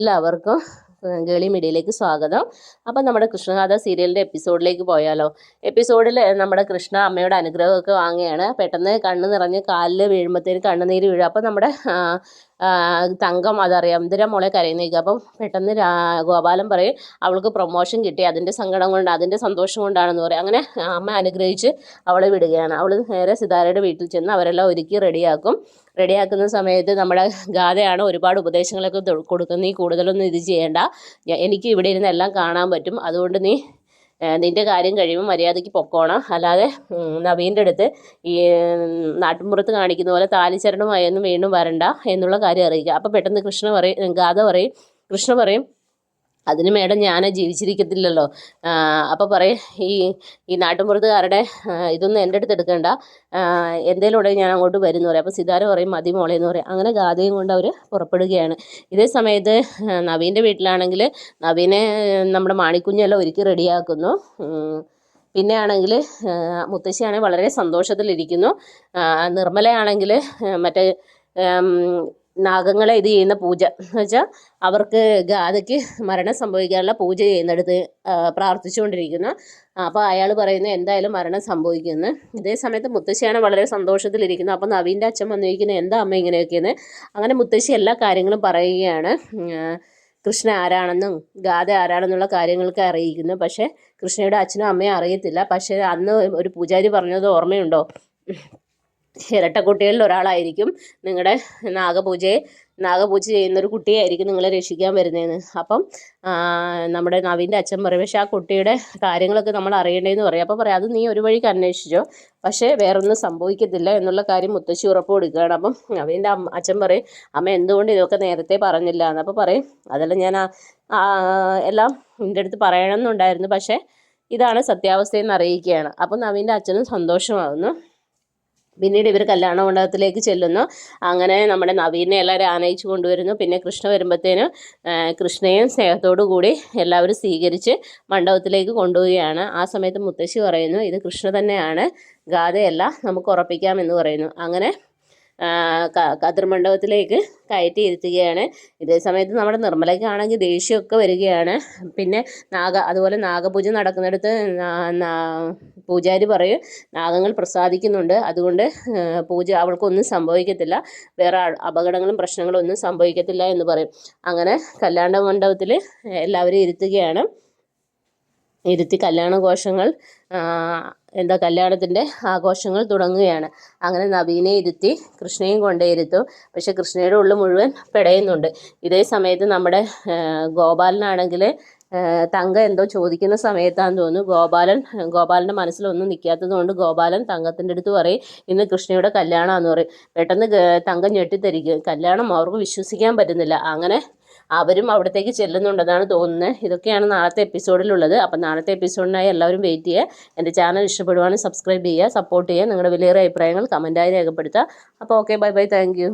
എല്ലാവർക്കും ഗേളി മീഡിയയിലേക്ക് സ്വാഗതം. അപ്പം നമ്മുടെ കൃഷ്ണഗാഥ സീരിയലിന്റെ എപ്പിസോഡിലേക്ക് പോയാലോ? എപ്പിസോഡിൽ നമ്മുടെ കൃഷ്ണ അമ്മയുടെ അനുഗ്രഹമൊക്കെ വാങ്ങുകയാണ്. പെട്ടെന്ന് കണ്ണ് നിറഞ്ഞ് കാലിൽ വീഴുമ്പോഴത്തേന് കണ്ണുനീര് വീഴും. അപ്പം നമ്മുടെ തങ്കം അതറിയാം. എന്തിനാ മോളെ കരയുന്നേക്ക് അപ്പം പെട്ടെന്ന് ഗോപാലൻ പറയും അവൾക്ക് പ്രൊമോഷൻ കിട്ടി. അതിന്റെ സങ്കടം കൊണ്ട് അതിന്റെ സന്തോഷം കൊണ്ടാണെന്ന് പറയും. അങ്ങനെ അമ്മ അനുഗ്രഹിച്ച് അവളെ വിടുകയാണ്. അവൾ നേരെ സിതാരയുടെ വീട്ടിൽ ചെന്ന് അവരെല്ലാം ഒരുക്കി റെഡിയാക്കും. റെഡിയാക്കുന്ന സമയത്ത് നമ്മുടെ ഗാഥയാണ് ഒരുപാട് ഉപദേശങ്ങളൊക്കെ കൊടുക്കുന്നത് നീ കൂടുതലൊന്നും ഇത് ചെയ്യേണ്ട. എനിക്ക് ഇവിടെ ഇരുന്ന് എല്ലാം കാണാൻ പറ്റും. അതുകൊണ്ട് നീ നിന്റെ കാര്യം കഴിയുമ്പോൾ മര്യാദയ്ക്ക് പൊക്കോണം. അല്ലാതെ നവീന്റെ അടുത്ത് ഈ നാട്ടിൻപുറത്ത് കാണിക്കുന്ന പോലെ താലിച്ചരണമായൊന്നും വീണ്ടും വരണ്ട എന്നുള്ള കാര്യം അറിയിക്കുക. അപ്പോൾ പെട്ടെന്ന് കൃഷ്ണ പറയും ഗാഥ പറയും കൃഷ്ണ പറയും അതിന് മേഡം ഞാൻ ജീവിച്ചിരിക്കത്തില്ലല്ലോ. അപ്പോൾ പറയും ഈ ഈ നാട്ടിൻപുറത്തുകാരുടെ ഇതൊന്നും എന്റെ അടുത്ത് എടുക്കണ്ട. എന്തേലും ഉണ്ടെങ്കിൽ ഞാൻ അങ്ങോട്ട് വരും എന്ന് പറയും. അപ്പോൾ സിതാര പറയും മതി മോളെ എന്ന് പറയും. അങ്ങനെ ഗാഥയും കൊണ്ട് അവർ പുറപ്പെടുകയാണ്. ഇതേ സമയത്ത് നവീന്റെ വീട്ടിലാണെങ്കിൽ നവീനെ നമ്മുടെ മാണിക്കുഞ്ഞെല്ലാം ഒരുക്കി റെഡിയാക്കുന്നു. പിന്നെ ആണെങ്കിൽ മുത്തശ്ശിയാണെങ്കിൽ വളരെ സന്തോഷത്തിലിരിക്കുന്നു. നിർമ്മലയാണെങ്കിൽ മറ്റേ നാഗങ്ങളെ ഇത് ചെയ്യുന്ന പൂജ. എന്ന് വെച്ചാൽ അവർക്ക് ഗാഥയ്ക്ക് മരണം സംഭവിക്കാനുള്ള പൂജ ചെയ്യുന്നിടത്ത് പ്രാർത്ഥിച്ചുകൊണ്ടിരിക്കുന്നു. അപ്പോൾ അയാൾ പറയുന്നു എന്തായാലും മരണം സംഭവിക്കുന്നു ഇതേ സമയത്ത് മുത്തശ്ശിയാണ് വളരെ സന്തോഷത്തിലിരിക്കുന്നത് അപ്പോൾ നവീന്റെ അച്ഛൻ വന്നിരിക്കുന്നത് എന്താ അമ്മ ഇങ്ങനെയൊക്കെയെന്ന്? അങ്ങനെ മുത്തശ്ശി എല്ലാ കാര്യങ്ങളും പറയുകയാണ്. കൃഷ്ണ ആരാണെന്നും ഗാഥ ആരാണെന്നുള്ള കാര്യങ്ങളൊക്കെ അറിയിക്കുന്നു. പക്ഷേ കൃഷ്ണയുടെ അച്ഛനും അമ്മയും അറിയത്തില്ല. പക്ഷേ അന്ന് ഒരു പൂജാരി പറഞ്ഞത് ഓർമ്മയുണ്ടോ? ഇരട്ടക്കുട്ടികളിൽ ഒരാളായിരിക്കും നിങ്ങളുടെ നാഗപൂജയെ. നാഗപൂജ ചെയ്യുന്നൊരു കുട്ടിയായിരിക്കും നിങ്ങളെ രക്ഷിക്കാൻ വരുന്നതെന്ന് അപ്പം നമ്മുടെ നവീന്റെ അച്ഛൻ പറയും പക്ഷേ ആ കുട്ടിയുടെ കാര്യങ്ങളൊക്കെ നമ്മൾ അറിയണ്ടേന്ന് പറയും. അപ്പോൾ പറയാം അത് നീ ഒരു വഴിക്ക് അന്വേഷിച്ചോ. പക്ഷേ വേറൊന്നും സംഭവിക്കത്തില്ല എന്നുള്ള കാര്യം മുത്തശ്ശി ഉറപ്പ് കൊടുക്കുകയാണ്. അപ്പം നവീന്റെ അമ്മ അച്ഛൻ പറയും അമ്മ എന്തുകൊണ്ട് ഇതൊക്കെ നേരത്തെ പറഞ്ഞില്ല എന്ന് അപ്പോൾ പറയും അതെല്ലാം ഞാൻ എല്ലാം എന്റെ അടുത്ത് പറയണമെന്നുണ്ടായിരുന്നു. പക്ഷേ ഇതാണ് സത്യാവസ്ഥയെന്ന് അറിയിക്കുകയാണ്. അപ്പം നവീന്റെ അച്ഛനും സന്തോഷമാകുന്നു പിന്നീട് ഇവർ കല്യാണ മണ്ഡപത്തിലേക്ക് ചെല്ലുന്നു. അങ്ങനെ നമ്മുടെ നവീനെ എല്ലാവരും ആനയിച്ചു കൊണ്ടുവരുന്നു. പിന്നെ കൃഷ്ണ വരുമ്പോഴത്തേനും കൃഷ്ണയും സ്നേഹത്തോടു കൂടി എല്ലാവരും സ്വീകരിച്ച് മണ്ഡപത്തിലേക്ക് കൊണ്ടുപോവുകയാണ്. ആ സമയത്ത് മുത്തശ്ശി പറയുന്നു ഇത് കൃഷ്ണ തന്നെയാണ്. ഗാഥയല്ല നമുക്ക് ഉറപ്പിക്കാം എന്ന് പറയുന്നു. അങ്ങനെ കതിർമണ്ഡപത്തിലേക്ക് കയറ്റി ഇരുത്തുകയാണ് ഇതേ സമയത്ത് നമ്മുടെ നിർമ്മലയ്ക്കാണെങ്കിൽ ദേഷ്യമൊക്കെ വരികയാണ്. പിന്നെ നാഗ അതുപോലെ നാഗപൂജ നടക്കുന്നിടത്ത് പൂജാരി പറയും നാഗങ്ങൾ പ്രസാദിക്കുന്നുണ്ട്. അതുകൊണ്ട് പൂജ അവൾക്കൊന്നും സംഭവിക്കത്തില്ല. വേറെ അപകടങ്ങളും പ്രശ്നങ്ങളും ഒന്നും സംഭവിക്കത്തില്ല എന്ന് പറയും. അങ്ങനെ കല്യാണ മണ്ഡപത്തിൽ എല്ലാവരും ഇരുത്തുകയാണ്. ഇരുത്തി കല്യാണഘോഷങ്ങൾ എന്താ കല്യാണത്തിന്റെ ആഘോഷങ്ങൾ തുടങ്ങുകയാണ്. അങ്ങനെ നവീനെ ഇരുത്തി കൃഷ്ണയും കൊണ്ടേ ഇരുത്തും പക്ഷെ കൃഷ്ണയുടെ ഉള്ളു മുഴുവൻ പിടയുന്നുണ്ട്. ഇതേ സമയത്ത് നമ്മുടെ ഗോപാലനാണെങ്കിൽ തങ്ക എന്തോ ചോദിക്കുന്ന സമയത്താന്ന് തോന്നുന്നു. ഗോപാലൻ ഗോപാലന്റെ മനസ്സിലൊന്നും നിൽക്കാത്തത് കൊണ്ട് ഗോപാലൻ തങ്കത്തിന്റെ അടുത്ത് പറയും ഇന്ന് കൃഷ്ണയുടെ കല്യാണമാണെന്ന് പറയും. പെട്ടെന്ന് തങ്കം ഞെട്ടിത്തരിക്കും. കല്യാണം അവർക്ക് വിശ്വസിക്കാൻ പറ്റുന്നില്ല. അങ്ങനെ അവരും അവിടത്തേക്ക് ചെല്ലുന്നുണ്ടെന്നാണ് തോന്നുന്നത് ഇതൊക്കെയാണ് നാളത്തെ എപ്പിസോഡിലുള്ളത്. അപ്പം നാളത്തെ എപ്പിസോഡിനായി എല്ലാവരും വെയിറ്റ് ചെയ്യുക. എന്റെ ചാനൽ ഇഷ്ടപ്പെടുവാണെങ്കിൽ സബ്സ്ക്രൈബ് ചെയ്യുക സപ്പോർട്ട് ചെയ്യുക. നിങ്ങളുടെ വിലയേറിയ അഭിപ്രായങ്ങൾ കമന്റായി രേഖപ്പെടുത്തുക. അപ്പോൾ ഓക്കെ ബൈ ബൈ. താങ്ക്